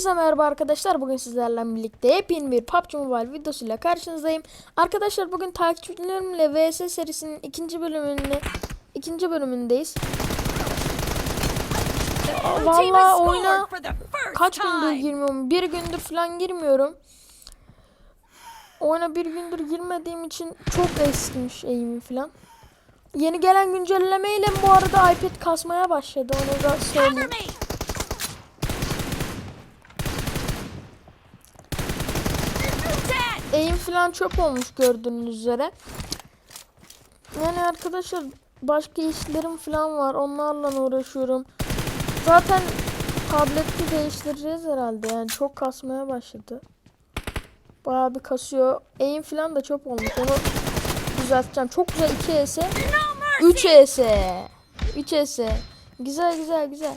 Herkese merhaba arkadaşlar. Bugün sizlerle birlikte yepyeni bir PUBG Mobile videosuyla karşınızdayım. Arkadaşlar bugün takipçilerimle VS serisinin ikinci bölümünde ikinci bölümündeyiz. Vallahi oyuna kaç gündür girmiyorum? Bir gündür falan girmiyorum. Oyuna bir gündür girmediğim için çok eskimiş eğimi falan. Yeni gelen güncellemeyle bu arada iPad kasmaya başladı. Onu da söyleyeyim. Eğim falan çöp olmuş gördüğünüz üzere. Yani arkadaşlar başka işlerim falan var. Onlarla uğraşıyorum. Zaten tableti değiştireceğiz herhalde. Yani çok kasmaya başladı. Bayağı bir kasıyor. Eğim falan da çöp olmuş. Onu düzelteceğim. Çok güzel 2 ES. 3 ES. 3 ES. Güzel güzel güzel.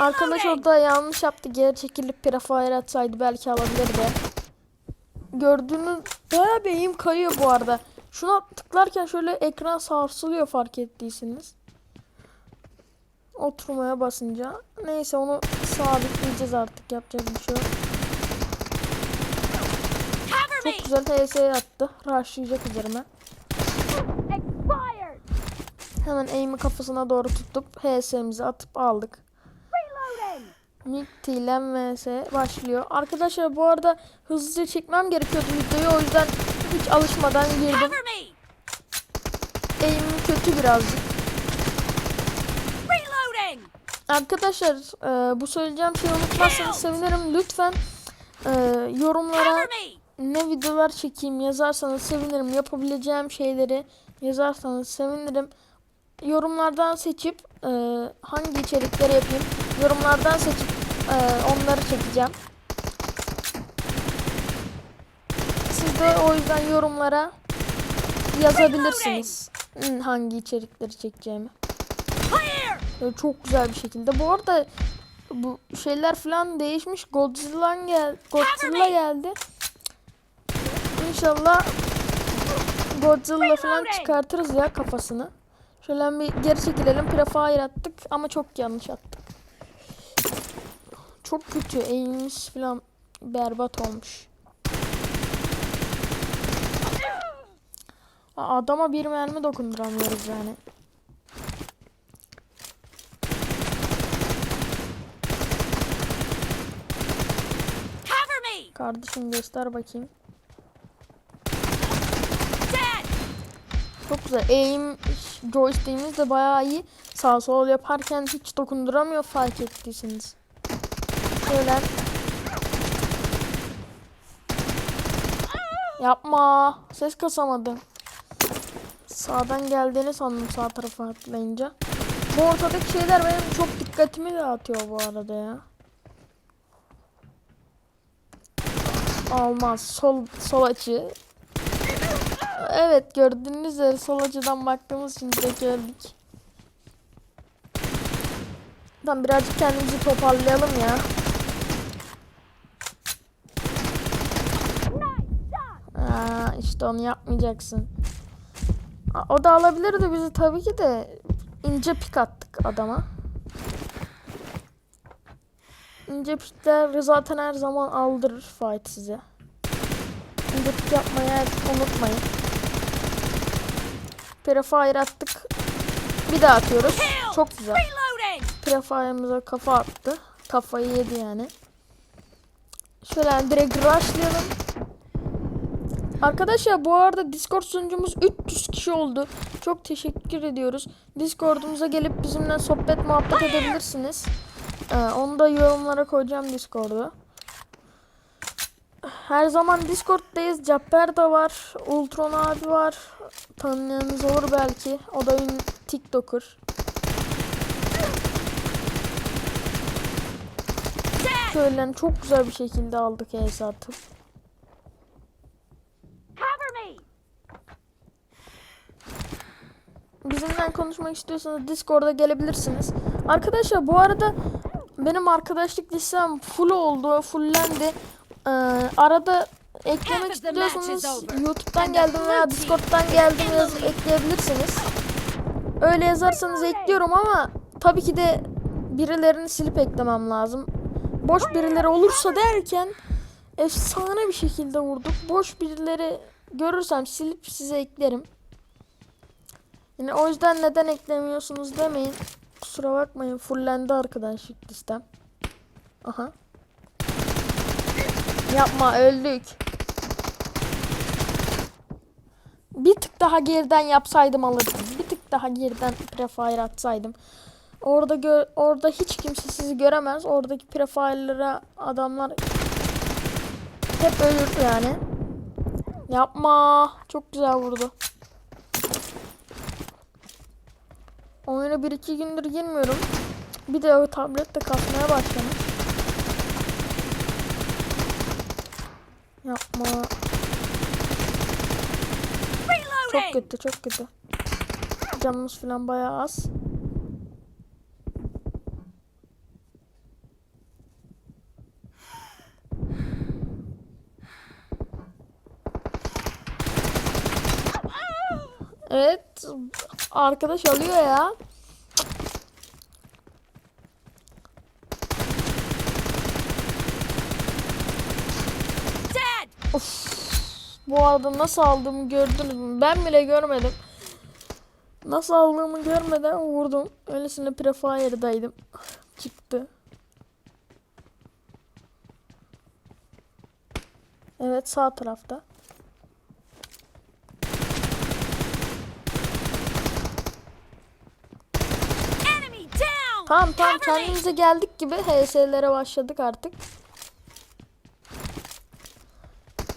Arkadaş orada yanlış yaptı. Geri çekilip prefire atsaydı belki alabilirdi. Gördüğünüz bayağı bir eğim kayıyor bu arada. Şuna tıklarken şöyle ekran sarsılıyor fark ettiyseniz. Oturmaya basınca. Neyse onu sabitleyeceğiz artık. Yapacağız bir şey yok. Çok güzel TS'ye attı. Rushlayacak üzerime. Hemen aim'i kafasına doğru tutup HS'mizi atıp aldık. Vs başlıyor. Arkadaşlar bu arada hızlıca çekmem gerekiyordu videoyu o yüzden hiç alışmadan girdim. Aim'im kötü birazcık. Arkadaşlar e, bu söyleyeceğim şeyi unutmazsanız sevinirim. Lütfen e, yorumlara ne videolar çekeyim yazarsanız sevinirim. Yapabileceğim şeyleri yazarsanız sevinirim. Yorumlardan seçip e, hangi içerikleri yapayım yorumlardan seçip e, onları çekeceğim. Siz de o yüzden yorumlara yazabilirsiniz hangi içerikleri çekeceğimi. Böyle çok güzel bir şekilde. Bu arada bu şeyler falan değişmiş. Godzilla gel Godzilla geldi. İnşallah Godzilla falan çıkartırız ya kafasını. Şöyle bir geri çekilelim. Prefire attık ama çok yanlış attık. Çok kötü. Eğimimiz falan berbat olmuş. Adama bir mermi dokunduramıyoruz yani. Kardeşim göster bakayım. Çok güzel. Aim joystick'imiz de bayağı iyi. Sağ sol yaparken hiç dokunduramıyor fark ettiyseniz. Şöyle. Yapma. Ses kasamadım. Sağdan geldiğini sandım sağ tarafa atlayınca. Bu ortadaki şeyler benim çok dikkatimi dağıtıyor bu arada ya. Olmaz. Sol sol açı. Evet gördüğünüz üzere sol açıdan baktığımız için direkt öldük. Tamam birazcık kendimizi toparlayalım ya. Aa, işte onu yapmayacaksın. O da alabilirdi bizi tabii ki de ince pik attık adama. İnce pikler zaten her zaman aldırır fight size. İnce pik yapmayı unutmayın. Prefire attık. Bir daha atıyoruz. Çok güzel. Prefire'ımıza kafa attı. Kafayı yedi yani. Şöyle direkt rushlayalım. Arkadaşlar bu arada Discord sunucumuz 300 kişi oldu. Çok teşekkür ediyoruz. Discord'umuza gelip bizimle sohbet muhabbet edebilirsiniz. Ee, onu da yorumlara koyacağım Discord'u. Her zaman Discord'dayız. Capper da var. Ultron abi var. Tanıyanınız olur belki. O da ünlü TikToker. Şöyle çok güzel bir şekilde aldık Ace atıp. Bizimle konuşmak istiyorsanız Discord'a gelebilirsiniz. Arkadaşlar bu arada benim arkadaşlık listem full oldu, fullendi. Ee, arada eklemek istiyorsanız YouTube'dan geldim veya Discord'dan geldim yazıp ekleyebilirsiniz. Öyle yazarsanız ekliyorum ama tabii ki de birilerini silip eklemem lazım. boş birileri olursa derken efsane bir şekilde vurduk. Boş birileri görürsem silip size eklerim. Yani o yüzden neden eklemiyorsunuz demeyin. Kusura bakmayın fullendi arkadaşlık listem. Aha. Yapma öldük. Bir tık daha geriden yapsaydım alırdım. Bir tık daha geriden prefire atsaydım. Orada gö orada hiç kimse sizi göremez. Oradaki prefire'lara adamlar hep ölür yani. Yapma. Çok güzel vurdu. Oyuna 1-2 gündür girmiyorum. Bir de o tablet de kasmaya başlamış. Yapma. Çok kötü, çok kötü. Canımız falan bayağı az. Evet. Arkadaş alıyor ya. Dead! Of. Bu arada nasıl aldığımı gördünüz mü? Ben bile görmedim. Nasıl aldığımı görmeden vurdum. Öylesine prefire'daydım. Çıktı. Evet sağ tarafta. Tamam tamam kendimize geldik gibi HS'lere başladık artık.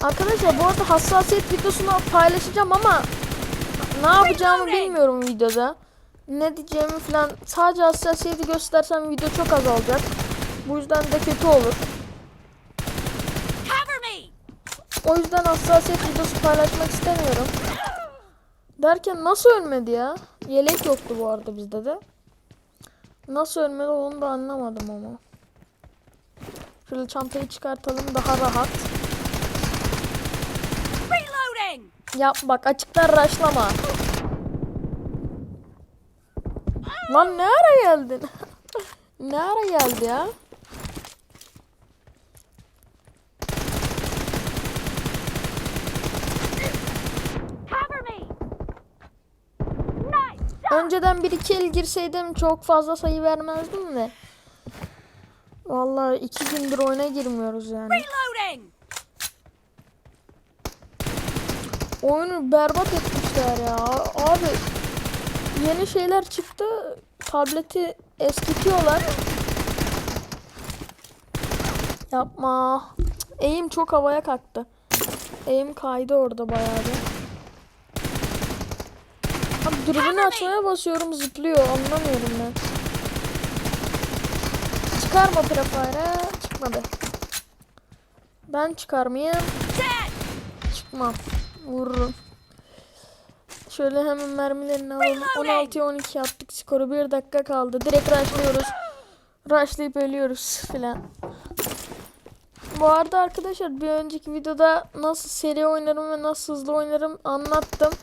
Arkadaşlar bu arada hassasiyet videosunu paylaşacağım ama ne yapacağımı bilmiyorum videoda. Ne diyeceğimi falan sadece hassasiyeti göstersem video çok azalacak. Bu yüzden de kötü olur. O yüzden hassasiyet videosu paylaşmak istemiyorum. Derken nasıl ölmedi ya? Yelek yoktu bu arada bizde de. Nasıl ölmedi onu da anlamadım ama. Şöyle çantayı çıkartalım daha rahat. Yap bak açıktan raşlama. Lan ne ara geldin? ne ara geldi ya? Önceden bir iki el girseydim çok fazla sayı vermezdim de. Vallahi iki gündür oyuna girmiyoruz yani. Oyunu berbat etmişler ya. Abi yeni şeyler çıktı. Tableti eskitiyorlar. Yapma. Eğim çok havaya kalktı. Eğim kaydı orada bayağı bir. Abi dürbünü açmaya basıyorum zıplıyor. Anlamıyorum ben. Çıkarma prefire. Çıkmadı. Ben çıkarmayayım. Çıkmam. Vururum. Şöyle hemen mermilerini alalım. 16'ya 12 yaptık skoru. 1 dakika kaldı. Direkt rushlıyoruz. Rushlayıp ölüyoruz filan. Bu arada arkadaşlar bir önceki videoda nasıl seri oynarım ve nasıl hızlı oynarım anlattım.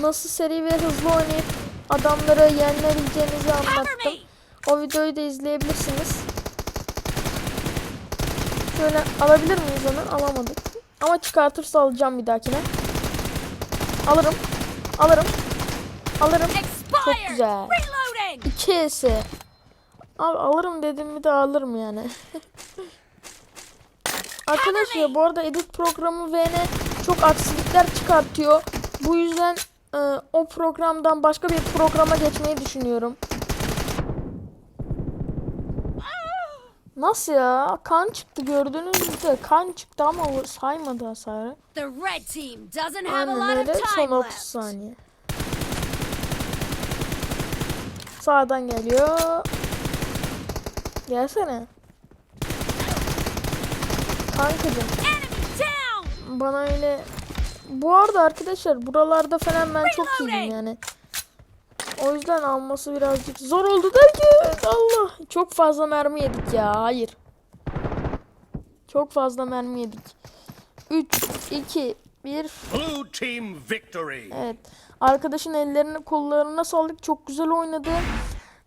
Nasıl seri ve hızlı oynayıp adamları yenebileceğinizi Cover anlattım. O videoyu da izleyebilirsiniz. Şöyle alabilir miyiz onu? Alamadık. Ama çıkartırsa alacağım bir dahakine. Alırım. Alırım. Alırım. Expired! güzel. Reloading! 2 S. Abi alırım dedim mi de alırım yani. Arkadaşlar bu arada edit programı VN çok aksilikler çıkartıyor. Bu yüzden e, o programdan başka bir programa geçmeyi düşünüyorum. Nasıl ya? Kan çıktı gördünüz mü? Kan çıktı ama saymadı hasarı. Aynen öyle. Son time 30 left. saniye. Sağdan geliyor. Gelsene. Kankacım bana öyle... Bu arada arkadaşlar buralarda falan ben çok iyiyim yani. O yüzden alması birazcık zor oldu derken Allah. Çok fazla mermi yedik ya. Hayır. Çok fazla mermi yedik. 3, 2, 1. Blue team victory. Evet. Arkadaşın ellerini kollarına sağlık. Çok güzel oynadı.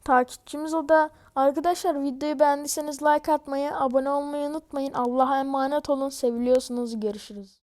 takipçimiz o da. Arkadaşlar videoyu beğendiyseniz like atmayı, abone olmayı unutmayın. Allah'a emanet olun. Seviliyorsunuz. Görüşürüz.